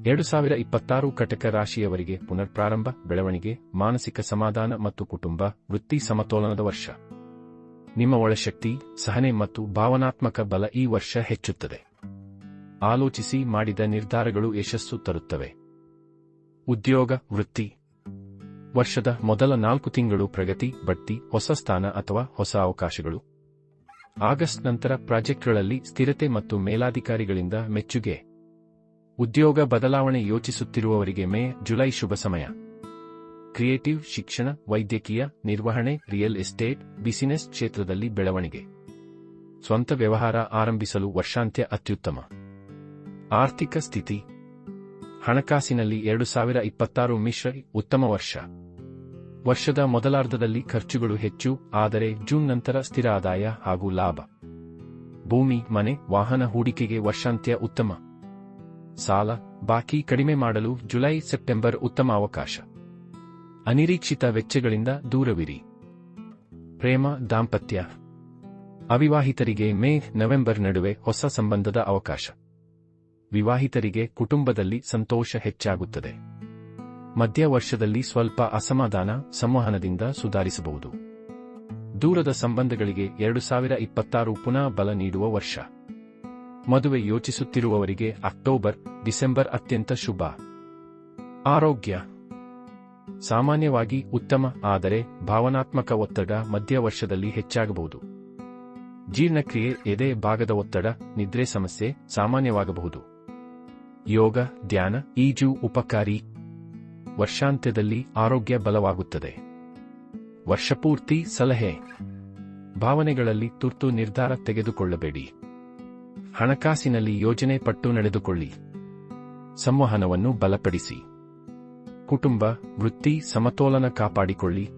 ಎರಡು ಸಾವಿರ ಇಪ್ಪತ್ತಾರು ಕಟಕ ರಾಶಿಯವರಿಗೆ ಪುನರ್ಪ್ರಾರಂಭ, ಬೆಳವಣಿಗೆ, ಮಾನಸಿಕ ಸಮಾಧಾನ ಮತ್ತು ಕುಟುಂಬ, ವೃತ್ತಿ ಸಮತೋಲನದ ವರ್ಷ. ನಿಮ್ಮ ಒಳಶಕ್ತಿ, ಸಹನೆ ಮತ್ತು ಭಾವನಾತ್ಮಕ ಬಲ ಈ ವರ್ಷ ಹೆಚ್ಚುತ್ತದೆ. ಆಲೋಚಿಸಿ ಮಾಡಿದ ನಿರ್ಧಾರಗಳು ಯಶಸ್ಸು ತರುತ್ತವೆ. ಉದ್ಯೋಗ, ವೃತ್ತಿ. ವರ್ಷದ ಮೊದಲ ನಾಲ್ಕು ತಿಂಗಳು ಪ್ರಗತಿ, ಬಡ್ತಿ, ಹೊಸ ಸ್ಥಾನ ಅಥವಾ ಹೊಸ ಅವಕಾಶಗಳು. ಆಗಸ್ಟ್ ನಂತರ ಪ್ರಾಜೆಕ್ಟ್ಗಳಲ್ಲಿ ಸ್ಥಿರತೆ ಮತ್ತು ಮೇಲಾಧಿಕಾರಿಗಳಿಂದ ಮೆಚ್ಚುಗೆ. ಉದ್ಯೋಗ ಬದಲಾವಣೆ ಯೋಚಿಸುತ್ತಿರುವವರಿಗೆ ಮೇ, ಜುಲೈ ಶುಭ ಸಮಯ. ಕ್ರಿಯೇಟಿವ್, ಶಿಕ್ಷಣ, ವೈದ್ಯಕೀಯ, ನಿರ್ವಹಣೆ, ರಿಯಲ್ ಎಸ್ಟೇಟ್, ಬಿಸಿನೆಸ್ ಕ್ಷೇತ್ರದಲ್ಲಿ ಬೆಳವಣಿಗೆ. ಸ್ವಂತ ವ್ಯವಹಾರ ಆರಂಭಿಸಲು ವರ್ಷಾಂತ್ಯ ಅತ್ಯುತ್ತಮ. ಆರ್ಥಿಕ ಸ್ಥಿತಿ. ಹಣಕಾಸಿನಲ್ಲಿ ಎರಡು ಸಾವಿರ ಇಪ್ಪತ್ತಾರು ಮಿಶ್ರ ಉತ್ತಮ ವರ್ಷ. ವರ್ಷದ ಮೊದಲಾರ್ಧದಲ್ಲಿ ಖರ್ಚುಗಳು ಹೆಚ್ಚು, ಆದರೆ ಜೂನ್ ನಂತರ ಸ್ಥಿರ ಆದಾಯ ಹಾಗೂ ಲಾಭ. ಭೂಮಿ, ಮನೆ, ವಾಹನ ಹೂಡಿಕೆಗೆ ವರ್ಷಾಂತ್ಯ ಉತ್ತಮ. ಸಾಲ ಬಾಕಿ ಕಡಿಮೆ ಮಾಡಲು ಜುಲೈ, ಸೆಪ್ಟೆಂಬರ್ ಉತ್ತಮ ಅವಕಾಶ. ಅನಿರೀಕ್ಷಿತ ವೆಚ್ಚಗಳಿಂದ ದೂರವಿರಿ. ಪ್ರೇಮ, ದಾಂಪತ್ಯ. ಅವಿವಾಹಿತರಿಗೆ ಮೇ, ನವೆಂಬರ್ ನಡುವೆ ಹೊಸ ಸಂಬಂಧದ ಅವಕಾಶ. ವಿವಾಹಿತರಿಗೆ ಕುಟುಂಬದಲ್ಲಿ ಸಂತೋಷ ಹೆಚ್ಚಾಗುತ್ತದೆ. ಮಧ್ಯ ವರ್ಷದಲ್ಲಿ ಸ್ವಲ್ಪ ಅಸಮಾಧಾನ, ಸಂವಹನದಿಂದ ಸುಧಾರಿಸಬಹುದು. ದೂರದ ಸಂಬಂಧಗಳಿಗೆ ಎರಡು ಸಾವಿರ ಇಪ್ಪತ್ತಾರು ಪುನಃ ಬಲ ನೀಡುವ ವರ್ಷ. ಮದುವೆ ಯೋಚಿಸುತ್ತಿರುವವರಿಗೆ ಅಕ್ಟೋಬರ್, ಡಿಸೆಂಬರ್ ಅತ್ಯಂತ ಶುಭ. ಆರೋಗ್ಯ. ಸಾಮಾನ್ಯವಾಗಿ ಉತ್ತಮ, ಆದರೆ ಭಾವನಾತ್ಮಕ ಒತ್ತಡ ಮಧ್ಯ ವರ್ಷದಲ್ಲಿ ಹೆಚ್ಚಾಗಬಹುದು. ಜೀರ್ಣಕ್ರಿಯೆ ಎದೆ ಭಾಗದ ಒತ್ತಡ, ನಿದ್ರೆ ಸಮಸ್ಯೆ ಸಾಮಾನ್ಯವಾಗಬಹುದು. ಯೋಗ, ಧ್ಯಾನ, ಈಜು ಉಪಕಾರಿ. ವರ್ಷಾಂತ್ಯದಲ್ಲಿ ಆರೋಗ್ಯ ಬಲವಾಗುತ್ತದೆ. ವರ್ಷಪೂರ್ತಿ ಸಲಹೆ. ಭಾವನೆಗಳಲ್ಲಿ ತುರ್ತು ನಿರ್ಧಾರ ತೆಗೆದುಕೊಳ್ಳಬೇಡಿ. ಹಣಕಾಸಿನಲ್ಲಿ ಯೋಜನೆ ಪಟ್ಟು ನಡೆದುಕೊಳ್ಳಿ. ಸಂವಹನವನ್ನು ಬಲಪಡಿಸಿ. ಕುಟುಂಬ ವೃತ್ತಿ ಸಮತೋಲನ ಕಾಪಾಡಿಕೊಳ್ಳಿ.